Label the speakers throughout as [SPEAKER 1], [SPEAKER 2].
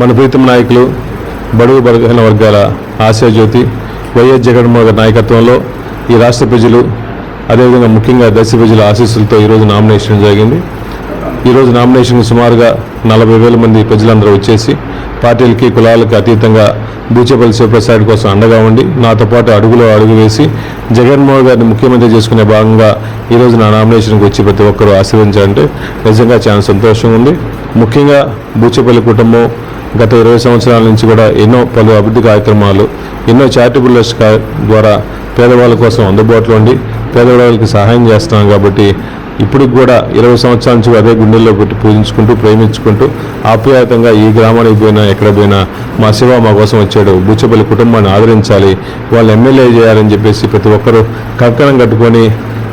[SPEAKER 1] మన ప్రీతం నాయకులు బడుగు బలహీన వర్గాల ఆశాజ్యోతి వైఎస్ జగన్మోహన్ గారి నాయకత్వంలో ఈ రాష్ట్ర ప్రజలు అదేవిధంగా ముఖ్యంగా దశ ప్రజల ఆశీస్సులతో ఈరోజు నామినేషన్ జరిగింది. ఈరోజు నామినేషన్ సుమారుగా నలభై వేల మంది ప్రజలందరూ వచ్చేసి పార్టీలకి కులాలకి అతీతంగా బూచేపల్లి శివప్రసాద్ కోసం అండగా ఉండి నాతో పాటు అడుగులో అడుగు వేసి జగన్మోహన్ గారిని ముఖ్యమంత్రి చేసుకునే భాగంగా ఈరోజు నా నామినేషన్కి వచ్చి ప్రతి ఒక్కరూ ఆశీర్వదించాలంటే నిజంగా చాలా సంతోషంగా ఉంది. ముఖ్యంగా బూచేపల్లి కుటుంబం గత ఇరవై సంవత్సరాల నుంచి కూడా ఎన్నో పలు అభివృద్ధి కార్యక్రమాలు ఎన్నో చారిటబుల్ ట్రస్ట్ ద్వారా పేదవాళ్ళ కోసం అందుబాటులో ఉండి పేదవాళ్ళకి సహాయం చేస్తున్నాం కాబట్టి ఇప్పటికి కూడా ఇరవై సంవత్సరాల నుంచి అదే గుండెల్లో పెట్టి పూజించుకుంటూ ప్రేమించుకుంటూ ఆప్యాయతంగా ఈ గ్రామానికి పోయినా ఎక్కడ పోయినా మా శివ మా కోసం వచ్చాడు. బుచ్చపల్లి కుటుంబాన్ని ఆదరించాలి. వాళ్ళు ఎమ్మెల్యే చేయాలని చెప్పేసి ప్రతి ఒక్కరూ కంకణం కట్టుకొని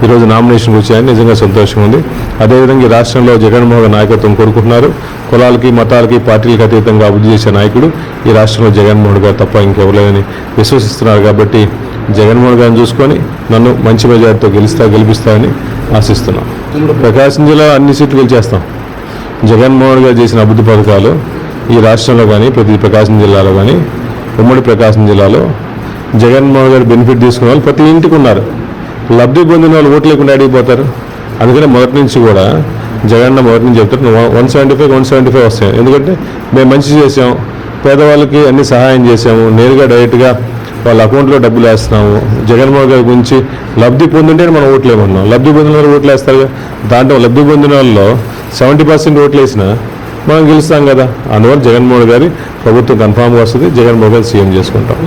[SPEAKER 1] ఈరోజు నామినేషన్ వచ్చాయని నిజంగా సంతోషం ఉంది. అదేవిధంగా ఈ రాష్ట్రంలో జగన్మోహన్ నాయకత్వం కోరుకుంటున్నారు. కులాలకి మతాలకి పార్టీలకు అతీతంగా అభివృద్ధి చేసే నాయకుడు ఈ రాష్ట్రంలో జగన్మోహన్ గారు తప్ప ఇంకెవరలేదని విశ్వసిస్తున్నారు కాబట్టి జగన్మోహన్ గారిని చూసుకొని నన్ను మంచి మెజార్టీతో గెలుస్తా గెలిపిస్తామని ఆశిస్తున్నాం. ప్రకాశం జిల్లా అన్ని సీట్లు గెలిచేస్తాం. జగన్మోహన్ గారు చేసిన అభివృద్ధి పథకాలు ఈ రాష్ట్రంలో కానీ ప్రతి ప్రకాశం జిల్లాలో కానీ ఉమ్మడి ప్రకాశం జిల్లాలో జగన్మోహన్ గారు బెనిఫిట్ తీసుకున్న వాళ్ళు ప్రతి ఇంటికి ఉన్నారు. లబ్ధి పొందిన వాళ్ళు ఓట్లు లేకుండా అడిగిపోతారు అందుకనే మొదటి నుంచి కూడా జగన్ మొదటి నుంచి చెప్తారు one seventy five one seventy five వస్తాయి. ఎందుకంటే మేము మంచి చేసాం పేదవాళ్ళకి అన్ని సహాయం చేసాము నేరుగా డైరెక్ట్గా వాళ్ళ అకౌంట్లో డబ్బులు వేస్తున్నాము. జగన్మోహన్ గారి గురించి లబ్ధి పొందింటే మనం ఓట్లు ఏమన్నాం లబ్ధి పొందిన వాళ్ళు ఓట్లు వేస్తారు దాంట్లో లబ్ధి పొందిన వాళ్ళలో సెవెంటీ పర్సెంట్ ఓట్లు వేసినా మనం గెలుస్తాం కదా. అందువల్ల జగన్మోహన్ గారి ప్రభుత్వం కన్ఫామ్గా వస్తుంది జగన్మోహన్ గారు సీఎం చేసుకుంటాం.